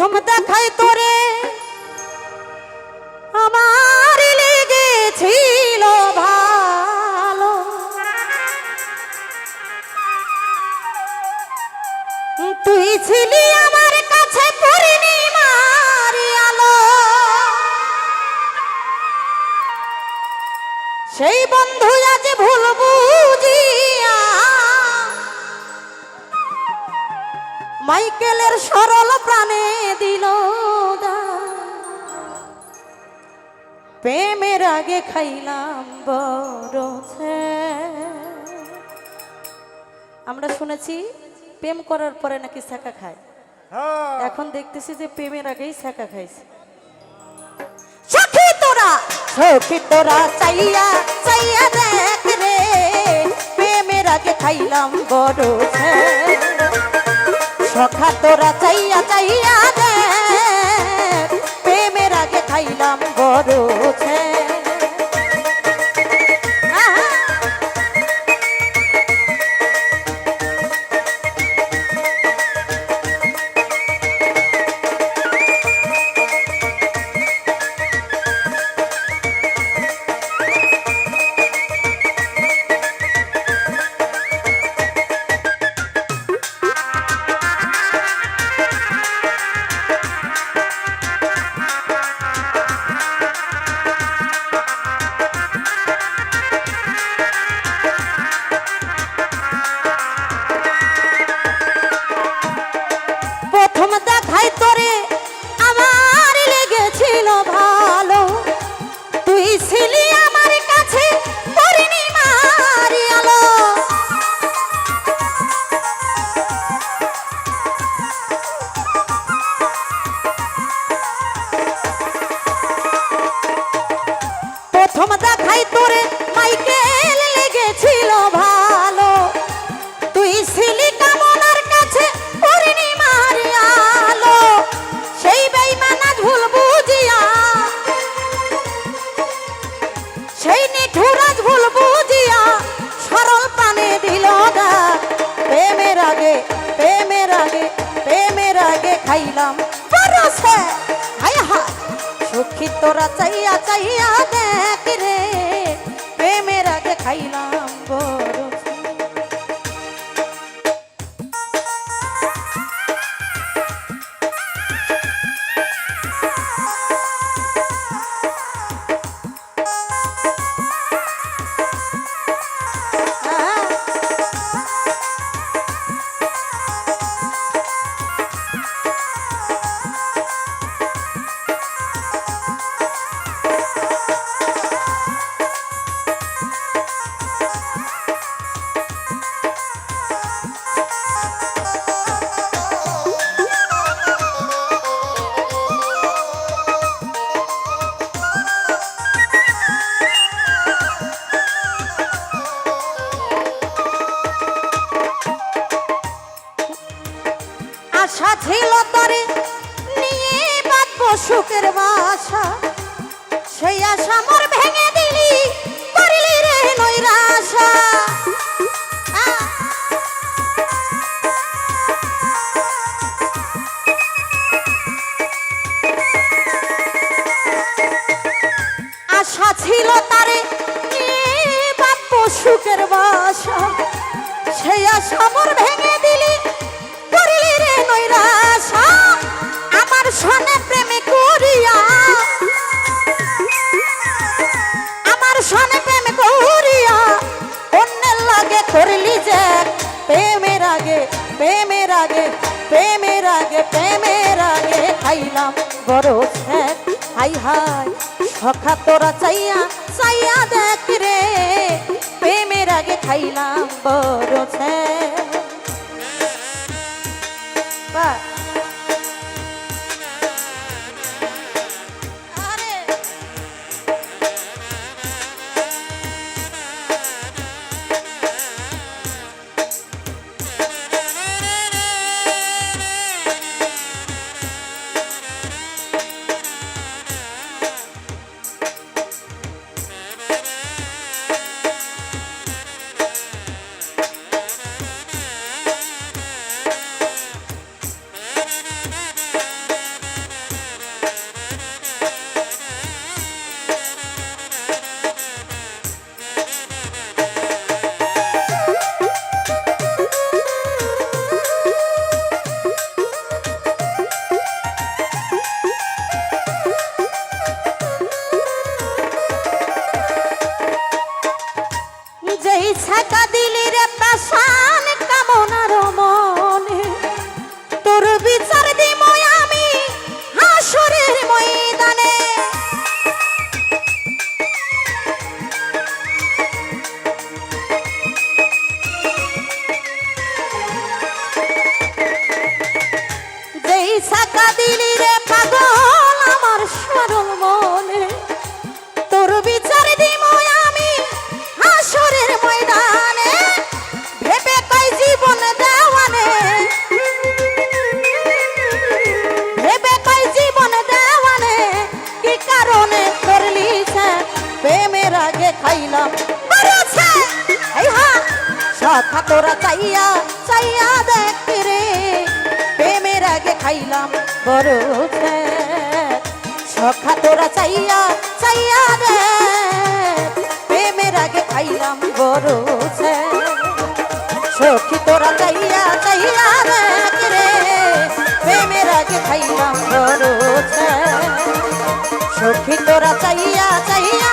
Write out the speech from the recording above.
প্রথম দেখাই তোরে। আমার লেগেছিল ভালো। তুই ছিলি আমার কাছে পূর্ণিমার আলো। সেই বন্ধু মাইকেলের সরল প্রাণে দিল প্রেমের আগে খাইলাম বড় আমরা শুনেছি প্রেম করার পরে নাকি শেখা খায়। হ্যাঁ। এখন দেখতেছি যে প্রেমের আগেই শেখা খাইছে। সখী তোরা সখী তোরা চাইয়া চাইয়া দেখ রে। প্রেমের আগে খাইলাম বড় চাইয়া চাইয়া দে প্রেমের আগে খাইলাম বড় তোরা চাইয়া চাইয়া দেখ রে প্রেমের আগে খাইলাম সুখের প্রেমের আগে প্রেমের আগে খাইলাম। বড় ছ্যাক হাই হাই, সখা তোরা চাইয়া চাইয়া দেখ রে। প্রেমের আগে খাইলাম বড় ছ্যাক সখা তোরা চাইয়া চাইয়া দেখ রে। প্রেমের আগে খাইলাম বরছে সখা তোরা চাইয়া চাইয়া দেখ। প্রেমের আগে খাইলাম বরছে সখী তোরা চাইয়া চাইয়া দেখ রে। প্রেমের আগে খাইলাম বরছে সখী তোরা চাইয়া চাইয়া